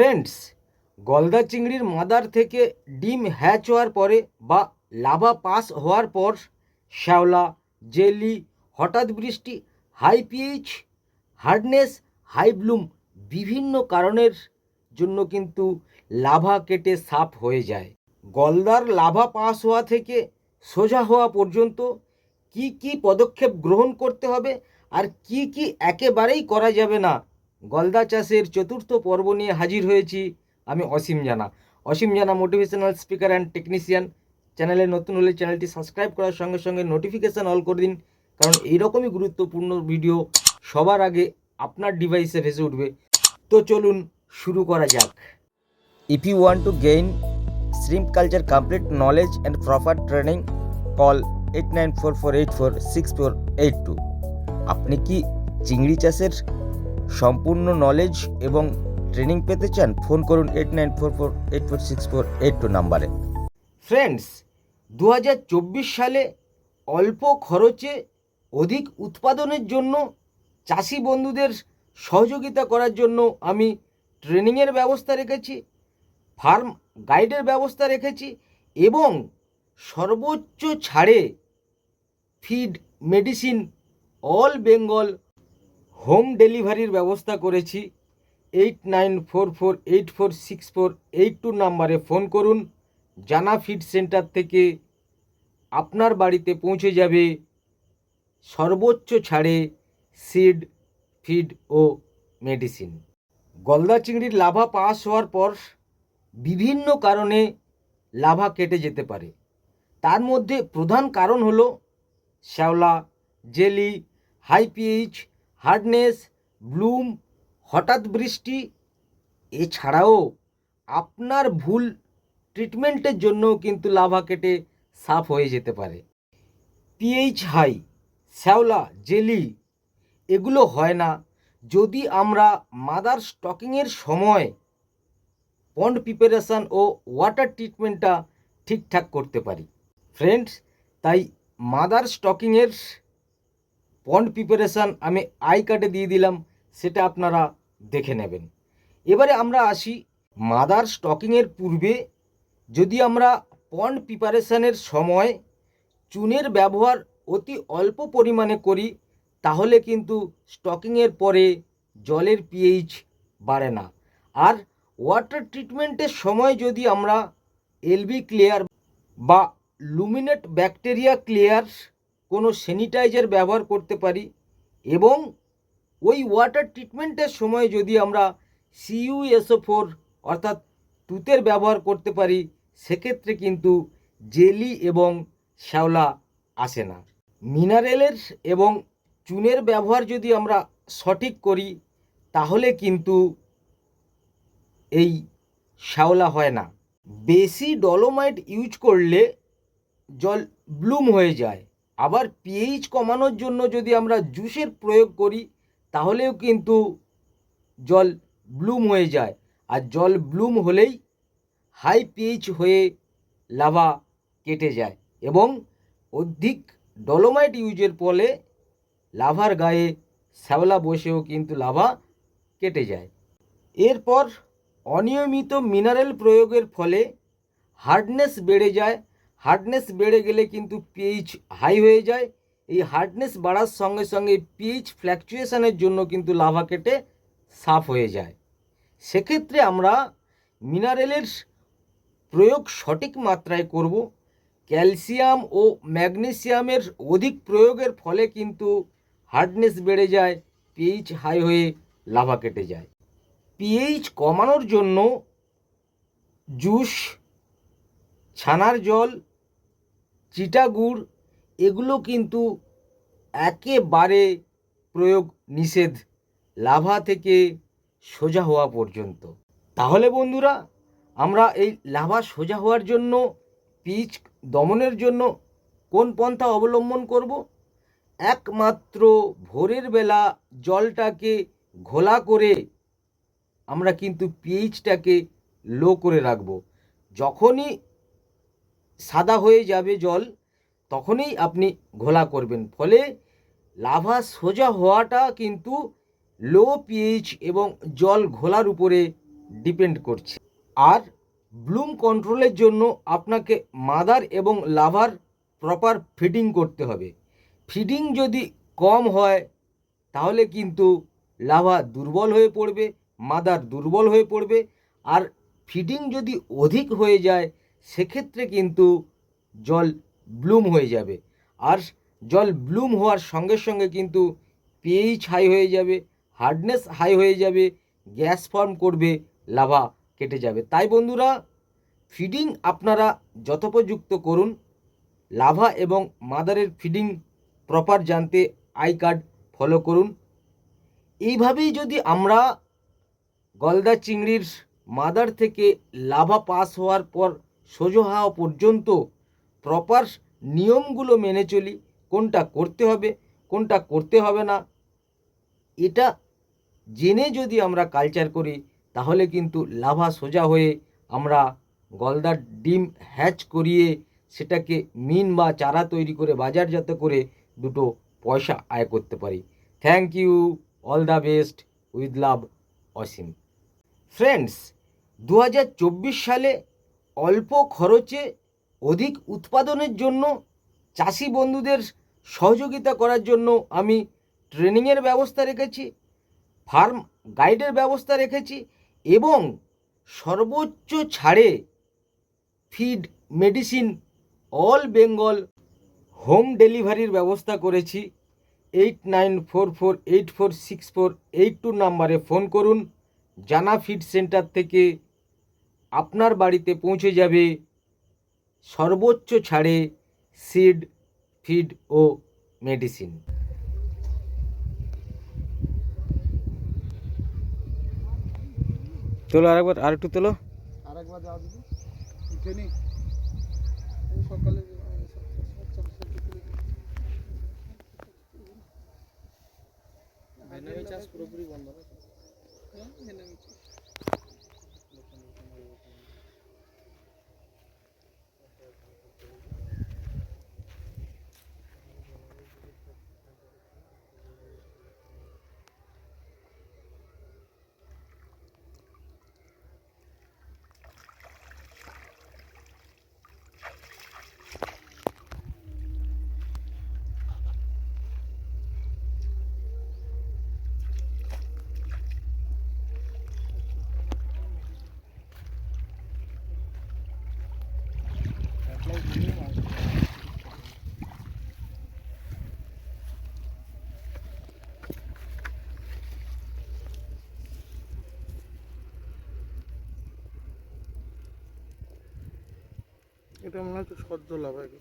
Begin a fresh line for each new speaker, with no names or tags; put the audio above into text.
Friends, গলদা চিংড়ির mother থেকে ডিম হ্যাচ হওয়ার পরে বা লাভা পাস হওয়ার পর, শ্যাওলা, জেলি, হঠাৎ বৃষ্টি, high pH, hardness, high bloom বিভিন্ন কারণের জন্য কিন্তু লাভা কেটে সাফ হয়ে যায়। গলদার লাভা পাস হওয়া থেকে সোজা হওয়া পর্যন্ত কি কি পদক্ষেপ গ্রহণ করতে হবে আর কি কি একেবারেই করা যাবে না গলদা চাষের চতুর্থ পর্ব নিয়ে হাজির হয়েছি আমি অসীম জানা। অসীম জানা মোটিভেশনাল স্পিকার অ্যান্ড টেকনিশিয়ান চ্যানেলে নতুন হলে চ্যানেলটি সাবস্ক্রাইব করার সঙ্গে সঙ্গে নোটিফিকেশান অল করে দিন, কারণ এইরকমই গুরুত্বপূর্ণ ভিডিও সবার আগে আপনার ডিভাইসে ভেসে উঠবে। তো চলুন শুরু করা যাক। If you want to gain shrimp culture complete knowledge and proper training call eight nine four four eight four six four eight two আপনি কি চিংড়ি চাষের সম্পূর্ণ নলেজ এবং ট্রেনিং পেতে চান ফোন করুন eight nine four four eight four six four eight two নাম্বারে। ফ্রেন্ডস দু হাজার চব্বিশ সালে অল্প খরচে অধিক উৎপাদনের জন্য চাষি বন্ধুদের সহযোগিতা করার জন্য আমি ট্রেনিংয়ের ব্যবস্থা রেখেছি ফার্ম গাইডের ব্যবস্থা রেখেছি এবং সর্বোচ্চ ছাড়ে feed medicine all Bengal home ডেলিভারির ব্যবস্থা করেছি। Eight nine four four eight four six four eight two নাম্বারে ফোন করুন। জানা ফিড সেন্টার থেকে আপনার বাড়িতে পৌঁছে যাবে। সর্বোচ্চ ছাড়ে সিড, ফিড ও মেডিসিন। গলদা চিংড়ির লাভা পাস হওয়ার পর বিভিন্ন কারণে লাভা কেটে যেতে পারে। তার মধ্যে প্রধান কারণ হলো শ্যাওলা, jelly, high pH hardness, bloom, হঠাৎ বৃষ্টি, এছাড়াও আপনার ভুল ট্রিটমেন্টের জন্যও কিন্তু লাভা কেটে সাফ হয়ে যেতে পারে। পিএইচ হাই, শ্যাওলা, জেলি, এগুলো হয় না। যদি আমরা মাদার স্টকিংয়ের সময় পন্ড প্রিপারেশান ও ওয়াটার ট্রিটমেন্টটা ঠিকঠাক করতে পারি। ফ্রেন্ডস, তাই মাদার স্টকিংয়ের পন্ড প্রিপারেশান আমি আই কার্ডে দিয়ে দিলাম, সেটা আপনারা দেখে নেবেন। এবারে আমরা আসি মাদার স্টকিংয়ের পূর্বে। যদি আমরা পন্ড প্রিপারেশানের সময় চুনের ব্যবহার অতি অল্প পরিমাণে করি, তাহলে কিন্তু স্টকিংয়ের পরে জলের পিএইচ বাড়ে না। আর ওয়াটার ট্রিটমেন্টের সময় যদি আমরা এলবি ক্লিয়ার বা লুমিনেট ব্যাকটেরিয়া ক্লিয়ার কোনো স্যানিটাইজার ব্যবহার করতে পারি এবং ওই ওয়াটার ট্রিটমেন্টের সময় যদি আমরা সিইউএসও ফোর অর্থাৎ তুতের ব্যবহার করতে পারি, সেক্ষেত্রে কিন্তু জেলি এবং শ্যাওলা আসে না। মিনারেলের এবং চুনের ব্যবহার যদি আমরা সঠিক করি, তাহলে কিন্তু এই শ্যাওলা হয় না। বেশি ডলোমাইট ইউজ করলে জল ব্লুম হয়ে যায়। আবার পিএইচ কমানোর জন্য যদি আমরা জুসের প্রয়োগ করি, তাহলেও কিন্তু জল ব্লুম হয়ে যায়। আর জল ব্লুম হলেই হাই পিএইচ হয়ে লাভা কেটে যায় এবং অধিক ডলোমাইট ইউজের ফলে লাভার গায়ে শ্যাওলা বসেও কিন্তু লাভা কেটে যায়। এরপর অনিয়মিত মিনারেল প্রয়োগের ফলে হার্ডনেস বেড়ে যায় হার্ডনেস বেড়ে গেলে কিন্তু পিএইচ হাই হয়ে যায়। এই হার্ডনেস বাড়ার সঙ্গে সঙ্গে পিএইচ ফ্ল্যাকচুয়েশানের জন্য কিন্তু লাভা কেটে সাফ হয়ে যায়। সেক্ষেত্রে আমরা মিনারেলের প্রয়োগ সঠিক মাত্রায় করব। ক্যালসিয়াম ও ম্যাগনেসিয়ামের অধিক প্রয়োগের ফলে কিন্তু হার্ডনেস বেড়ে যায় পিএইচ হাই হয়ে লাভা কেটে যায়। পিএইচ কমানোর জন্য জুস ছানার জল চিটাগুড় এগুলো কিন্তু একেবারে প্রয়োগ নিষেধ, লাভা থেকে সোজা হওয়া পর্যন্ত। তাহলে বন্ধুরা, আমরা এই লাভা সোজা হওয়ার জন্য, পিচ দমনের জন্য কোন পন্থা অবলম্বন করব? একমাত্র ভোরের বেলা জলটাকে ঘোলা করে আমরা কিন্তু পিএইচটাকে লো করে রাখব। যখনই সাদা হয়ে যাবে জল, তখনই আপনি ঘোলা করবেন। ফলে লাভা সোজা হওয়াটা কিন্তু লো পিএইচ এবং জল ঘোলার উপরে ডিপেন্ড করছে। আর ব্লুম কন্ট্রোলের জন্য আপনাকে মাদার এবং লাভার প্রপার ফিডিং করতে হবে। ফিডিং যদি কম হয়, তাহলে কিন্তু লাভা দুর্বল হয়ে পড়বে, মাদার দুর্বল হয়ে পড়বে। আর ফিডিং যদি অধিক হয়ে যায় সেক্ষেত্রে কিন্তু জল ব্লুম হয়ে যাবে। আর জল ব্লুম হওয়ার সঙ্গে সঙ্গে কিন্তু পিএইচ হাই হয়ে যাবে হার্ডনেস হাই হয়ে যাবে গ্যাস ফর্ম করবে, লাভা কেটে যাবে। তাই বন্ধুরা ফিডিং আপনারা যথোপযুক্ত করুন। লাভা এবং মাদারের ফিডিং প্রপার জানতে আই কার্ড ফলো করুন। এইভাবেই যদি আমরা গলদা চিংড়ির মাদার থেকে লাভা পাস হওয়ার পর সোজো হওয়া পর্যন্ত প্রপার নিয়মগুলো মেনে চলি, কোনটা করতে হবে, কোনটা করতে হবে না। এটা জেনে যদি আমরা কালচার করি, তাহলে কিন্তু লাভা সোজা হয়ে আমরা গলদার ডিম হ্যাচ করিয়ে সেটাকে মিন বা চারা তৈরি করে বাজারজাত করে দুটো পয়সা আয় করতে পারি। Thank you all the best with love Ashim friends দু হাজার চব্বিশ সালে অল্প খরচে অধিক উৎপাদনের জন্য চাষি বন্ধুদের সহযোগিতা করার জন্য আমি ট্রেনিংয়ের ব্যবস্থা রেখেছি, ফার্ম গাইডের ব্যবস্থা রেখেছি এবং সর্বোচ্চ ছাড়ে feed medicine, all Bengal home ডেলিভারির ব্যবস্থা করেছি। Eight nine four four eight four six four eight two নাম্বারে ফোন করুন, জানা ফিড সেন্টার থেকে আপনার বাড়িতে পৌঁছে যাবে সর্বোচ্চ ছাড়ে সিড ফিড ও মেডিসিন তোলো আরেকবার আর একটু তোলো
আরেকবার যাও দিদি উঠে সকালে চাষ পুরোপুরি বন্ধ এটা মনে হচ্ছে সদ্য লাভ আগে